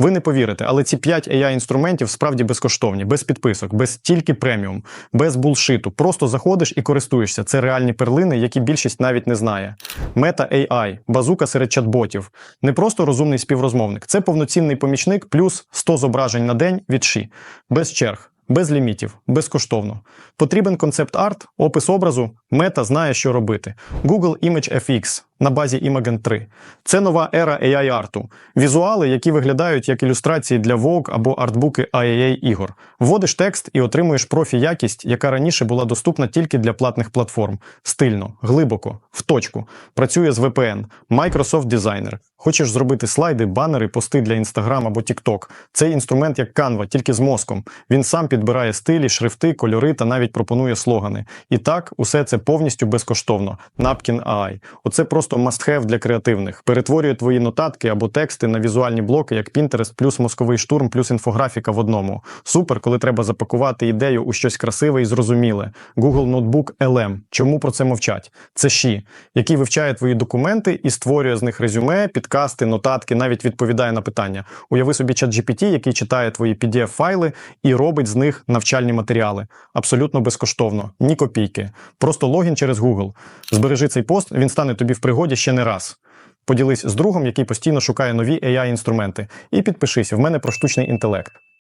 Ви не повірите, але ці 5 AI-інструментів справді безкоштовні, без підписок, без тільки преміум, без булшиту. Просто заходиш і користуєшся. Це реальні перлини, які більшість навіть не знає. Meta AI – базука серед чат-ботів. Не просто розумний співрозмовник, це повноцінний помічник плюс 100 зображень на день від Ші. Без черг. Без лімітів, безкоштовно. Потрібен концепт арт, опис образу, мета знає, що робити. Google Image FX на базі Imagen 3. Це нова ера AI арту. Візуали, які виглядають як ілюстрації для Vogue або артбуки IAA ігор. Вводиш текст і отримуєш профі якість, яка раніше була доступна тільки для платних платформ. Стильно, глибоко, в точку. Працює з VPN, Microsoft Designer. Хочеш зробити слайди, банери, пости для Instagram або TikTok. Цей інструмент як Canva, тільки з мозком. Він сам підбирає стилі, шрифти, кольори та навіть пропонує слогани. І так, усе це повністю безкоштовно. Napkin AI. Оце просто must-have для креативних. Перетворює твої нотатки або тексти на візуальні блоки, як Pinterest, плюс мозковий штурм, плюс інфографіка в одному. Супер, коли треба запакувати ідею у щось красиве і зрозуміле. Google Notebook LM. Чому про це мовчать? Це Ші, який вивчає твої документи і створює з них резюме, підкасти, нотатки, навіть відповідає на питання. Уяви собі чат GPT, який читає твої PDF-файли і робить з них навчальні матеріали. Абсолютно безкоштовно, ні копійки. Просто логін через Google. Збережи цей пост, він стане тобі в пригоді ще не раз. Поділись з другом, який постійно шукає нові AI-інструменти. І підпишись, в мене про штучний інтелект.